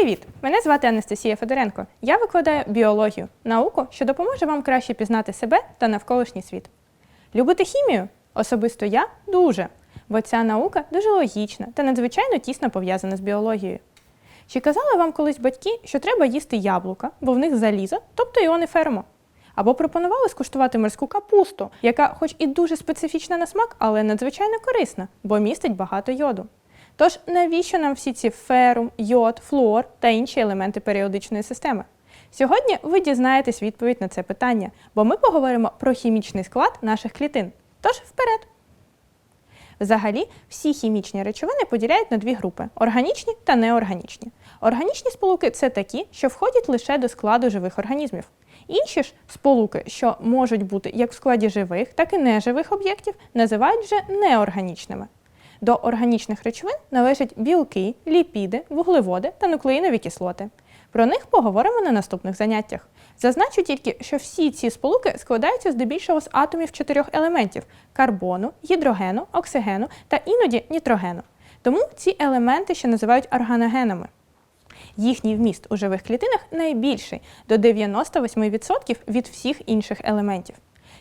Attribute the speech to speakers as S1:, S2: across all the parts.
S1: Привіт! Мене звати Анастасія Федоренко. Я викладаю біологію, науку, що допоможе вам краще пізнати себе та навколишній світ. Любите хімію? Особисто я дуже, бо ця наука дуже логічна та надзвичайно тісно пов'язана з біологією. Чи казали вам колись батьки, що треба їсти яблука, бо в них залізо, тобто іони фермо? Або пропонували скуштувати морську капусту, яка, хоч і дуже специфічна на смак, але надзвичайно корисна, бо містить багато йоду. Тож навіщо нам всі ці ферум, йод, флуор та інші елементи періодичної системи? Сьогодні ви дізнаєтесь відповідь на це питання, бо ми поговоримо про хімічний склад наших клітин. Тож вперед! Взагалі, всі хімічні речовини поділяють на дві групи органічні та неорганічні. Органічні сполуки це такі, що входять лише до складу живих організмів. Інші ж сполуки, що можуть бути як в складі живих, так і неживих об'єктів, називають вже неорганічними. До органічних речовин належать білки, ліпіди, вуглеводи та нуклеїнові кислоти. Про них поговоримо на наступних заняттях. Зазначу тільки, що всі ці сполуки складаються здебільшого з атомів чотирьох елементів карбону, гідрогену, оксигену та іноді нітрогену. Тому ці елементи ще називають органогенами. Їхній вміст у живих клітинах найбільший до 98% від всіх інших елементів.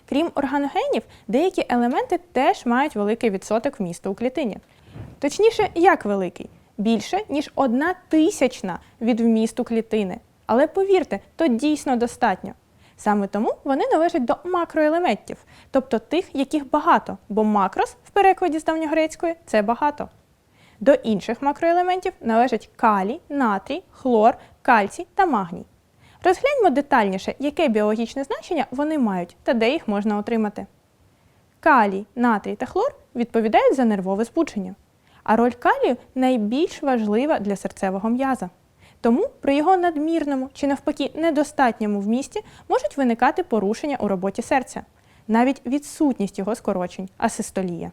S1: Крім органогенів, деякі елементи теж мають великий відсоток вмісту у клітині. Точніше, як великий? Більше, ніж одна тисячна від вмісту клітини. Але повірте, то дійсно достатньо. Саме тому вони належать до макроелементів, тобто тих, яких багато, бо макрос в перекладі з давньогрецької це багато. До інших макроелементів належать калій, натрій, хлор, кальцій та магній. Розгляньмо детальніше, яке біологічне значення вони мають та де їх можна отримати. Калій, натрій та хлор відповідають за нервове збудження, а роль калію найбільш важлива для серцевого м'яза. Тому при його надмірному чи навпаки недостатньому вмісті можуть виникати порушення у роботі серця, навіть відсутність його скорочень, асистолія.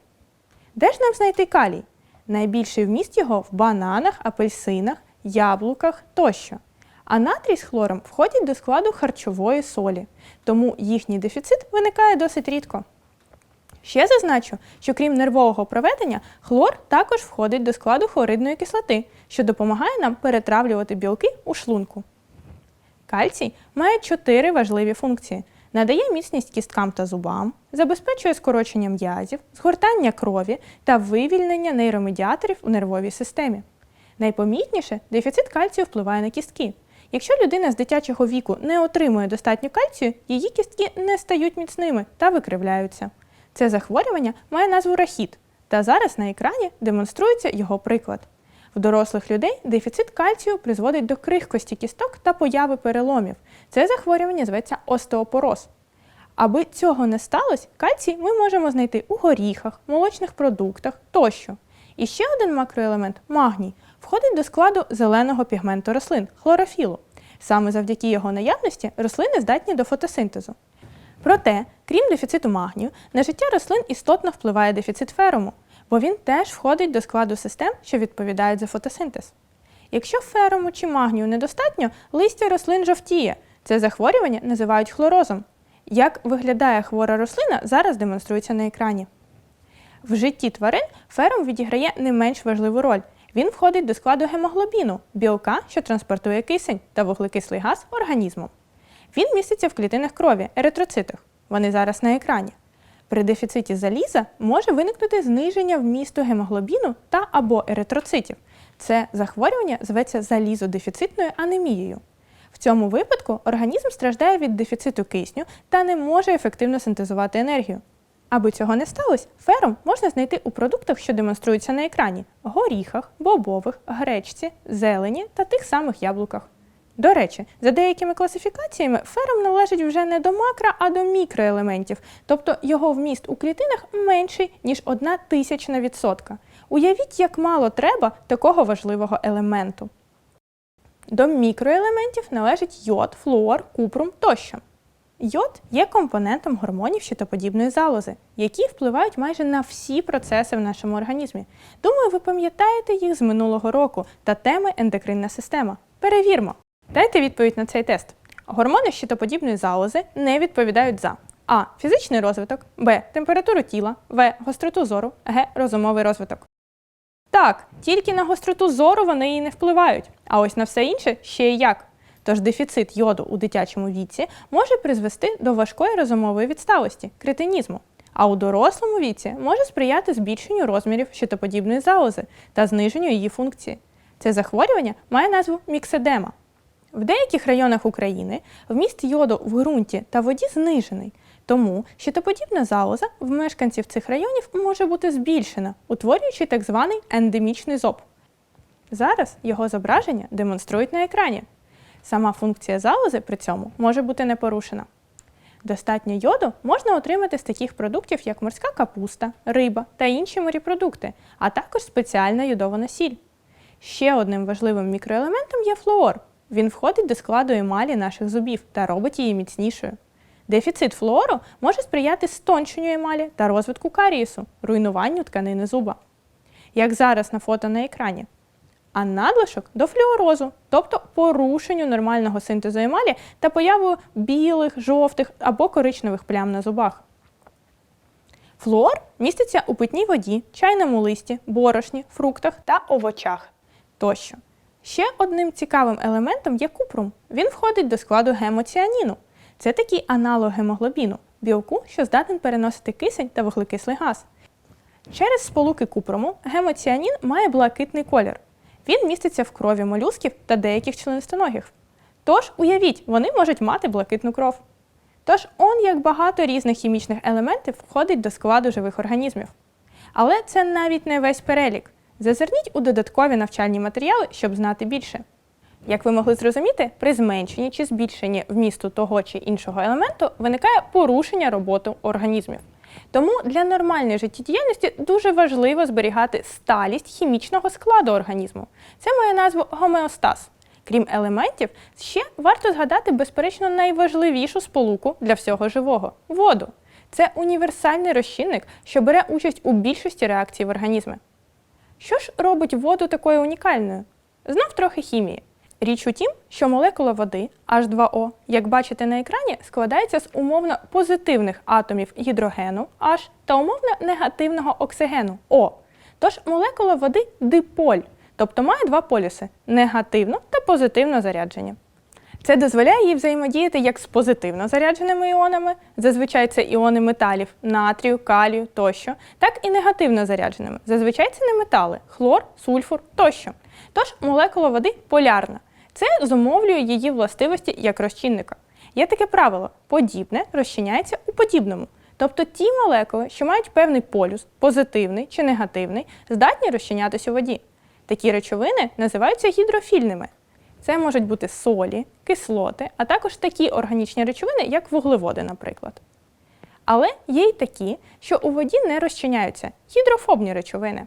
S1: Де ж нам знайти калій? Найбільший вміст його в бананах, апельсинах, яблуках тощо. А натрій з хлором входять до складу харчової солі, тому їхній дефіцит виникає досить рідко. Ще зазначу, що крім нервового проведення, хлор також входить до складу хлоридної кислоти, що допомагає нам перетравлювати білки у шлунку. Кальцій має чотири важливі функції: надає міцність кісткам та зубам, забезпечує скорочення м'язів, згортання крові та вивільнення нейромедіаторів у нервовій системі. Найпомітніше, дефіцит кальцію впливає на кістки. Якщо людина з дитячого віку не отримує достатньо кальцію, її кістки не стають міцними та викривляються. Це захворювання має назву рахіт, та зараз на екрані демонструється його приклад. В дорослих людей дефіцит кальцію призводить до крихкості кісток та появи переломів. Це захворювання зветься остеопороз. Аби цього не сталося, кальцій ми можемо знайти у горіхах, молочних продуктах тощо. І ще один макроелемент магній входить до складу зеленого пігменту рослин хлорофілу. Саме завдяки його наявності рослини здатні до фотосинтезу. Проте, крім дефіциту магнію, на життя рослин істотно впливає дефіцит феруму, бо він теж входить до складу систем, що відповідають за фотосинтез. Якщо феруму чи магнію недостатньо, листя рослин жовтіє. Це захворювання називають хлорозом. Як виглядає хвора рослина, зараз демонструється на екрані. В житті тварин ферум відіграє не менш важливу роль. Він входить до складу гемоглобіну білка, що транспортує кисень та вуглекислий газ організмом. Він міститься в клітинах крові, еритроцитах. Вони зараз на екрані. При дефіциті заліза може виникнути зниження вмісту гемоглобіну та або еритроцитів. Це захворювання зветься залізодефіцитною анемією. В цьому випадку організм страждає від дефіциту кисню та не може ефективно синтезувати енергію. Аби цього не сталося, ферум можна знайти у продуктах, що демонструються на екрані горіхах, бобових, гречці, зелені та тих самих яблуках. До речі, за деякими класифікаціями ферум належить вже не до макро, а до мікроелементів, тобто його вміст у клітинах менший, ніж одна тисячна відсотка. Уявіть, як мало треба такого важливого елементу. До мікроелементів належить йод, флуор, купрум тощо. Йод є компонентом гормонів щитоподібної залози, які впливають майже на всі процеси в нашому організмі. Думаю, ви пам'ятаєте їх з минулого року та теми ендокринна система. Перевірмо. Дайте відповідь на цей тест. Гормони щитоподібної залози не відповідають за А. Фізичний розвиток, Б. Температуру тіла, В. Гостроту зору, Г. Розумовий розвиток. Так, тільки на гостроту зору вони і не впливають, а ось на все інше ще й як. Тож дефіцит йоду у дитячому віці може призвести до важкої розумової відсталості, кретинізму. А у дорослому віці може сприяти збільшенню розмірів щитоподібної залози та зниженню її функції. Це захворювання має назву мікседема. В деяких районах України вміст йоду в ґрунті та воді знижений, тому щитоподібна залоза в мешканців цих районів може бути збільшена, утворюючи так званий ендемічний зоб. Зараз його зображення демонструють на екрані. Сама функція залози при цьому може бути не порушена. Достатньо йоду можна отримати з таких продуктів, як морська капуста, риба та інші морепродукти, а також спеціальна йодована сіль. Ще одним важливим мікроелементом є флуор. Він входить до складу емалі наших зубів та робить її міцнішою. Дефіцит флуору може сприяти стонченню емалі та розвитку карієсу, руйнуванню тканини зуба. Як зараз на фото на екрані. А надлишок до флюорозу, тобто порушенню нормального синтезу емалі та появою білих, жовтих або коричневих плям на зубах. Флуор міститься у питній воді, чайному листі, борошні, фруктах та овочах тощо. Ще одним цікавим елементом є купрум. Він входить до складу гемоціаніну. Це такий аналог гемоглобіну, білку, що здатен переносити кисень та вуглекислий газ. Через сполуки купруму гемоціанін має блакитний колір. Він міститься в крові молюсків та деяких членистоногих. Тож, уявіть, вони можуть мати блакитну кров. Тож, он як багато різних хімічних елементів входить до складу живих організмів. Але це навіть не весь перелік. Зазирніть у додаткові навчальні матеріали, щоб знати більше. Як ви могли зрозуміти, при зменшенні чи збільшенні вмісту того чи іншого елементу виникає порушення роботи організмів. Тому для нормальної життєдіяльності дуже важливо зберігати сталість хімічного складу організму. Це має назву гомеостаз. Крім елементів, ще варто згадати, безперечно, найважливішу сполуку для всього живого воду. Це універсальний розчинник, що бере участь у більшості реакцій в організмі. Що ж робить воду такою унікальною? Знов трохи хімії. Річ у тім, що молекула води H2O, як бачите на екрані, складається з умовно позитивних атомів гідрогену H та умовно негативного оксигену О. Тож молекула води диполь, тобто має два полюси негативно та позитивно заряджені. Це дозволяє їй взаємодіяти як з позитивно зарядженими іонами, зазвичай це іони металів, натрію, калію тощо, так і негативно зарядженими. Зазвичай це не метали хлор, сульфур тощо. Тож молекула води полярна. Це зумовлює її властивості як розчинника. Є таке правило: подібне розчиняється у подібному. Тобто ті молекули, що мають певний полюс, позитивний чи негативний, здатні розчинятися у воді. Такі речовини називаються гідрофільними. Це можуть бути солі, кислоти, а також такі органічні речовини, як вуглеводи, наприклад. Але є й такі, що у воді не розчиняються гідрофобні речовини.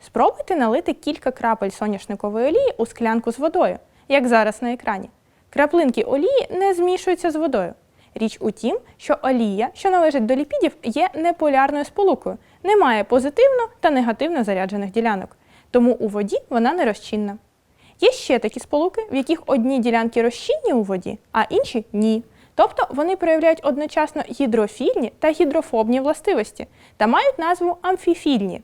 S1: Спробуйте налити кілька крапель соняшникової олії у склянку з водою, як зараз на екрані. Краплинки олії не змішуються з водою. Річ у тім, що олія, що належить до ліпідів, є неполярною сполукою, не має позитивно та негативно заряджених ділянок, тому у воді вона не розчинна. Є ще такі сполуки, в яких одні ділянки розчинні у воді, а інші ні. Тобто вони проявляють одночасно гідрофільні та гідрофобні властивості та мають назву амфіфільні.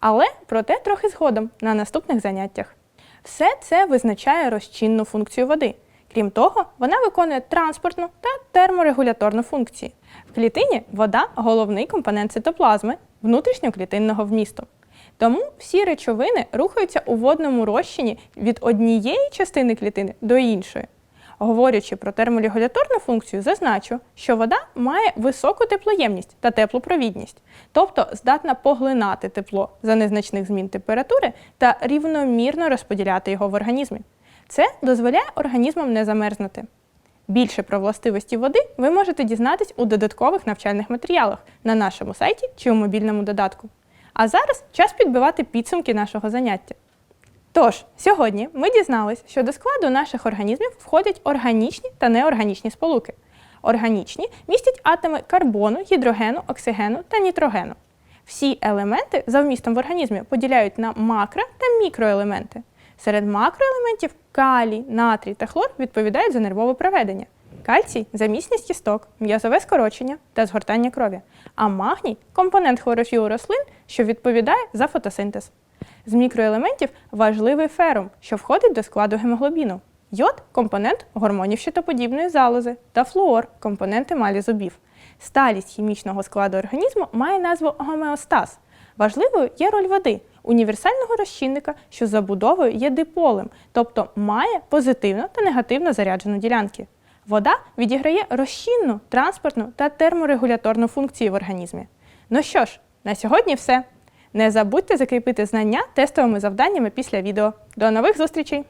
S1: Але про те трохи згодом на наступних заняттях. Все це визначає розчинну функцію води. Крім того, вона виконує транспортну та терморегуляторну функції. В клітині вода головний компонент цитоплазми внутрішньоклітинного вмісту. Тому всі речовини рухаються у водному розчині від однієї частини клітини до іншої. Говорячи про терморегуляторну функцію, зазначу, що вода має високу теплоємність та теплопровідність, тобто здатна поглинати тепло за незначних змін температури та рівномірно розподіляти його в організмі. Це дозволяє організмам не замерзнути. Більше про властивості води ви можете дізнатись у додаткових навчальних матеріалах на нашому сайті чи у мобільному додатку. А зараз час підбивати підсумки нашого заняття. Тож, сьогодні ми дізнались, що до складу наших організмів входять органічні та неорганічні сполуки. Органічні містять атоми карбону, гідрогену, оксигену та нітрогену. Всі елементи за вмістом в організмі поділяють на макро та мікроелементи. Серед макроелементів калій, натрій та хлор відповідають за нервове проведення. Кальцій за міцність кісток, м'язове скорочення та згортання крові, а магній компонент хлорофілу рослин, що відповідає за фотосинтез. З мікроелементів важливий ферум, що входить до складу гемоглобіну. Йод компонент гормонів щитоподібної залози та флуор компонент емалі зубів. Сталість хімічного складу організму має назву гомеостаз. Важливою є роль води, універсального розчинника, що за будовою є диполем, тобто має позитивно та негативно заряджену ділянки. Вода відіграє розчинну, транспортну та терморегуляторну функції в організмі. Ну що ж, на сьогодні все. Не забудьте закріпити знання тестовими завданнями після відео. До нових зустрічей!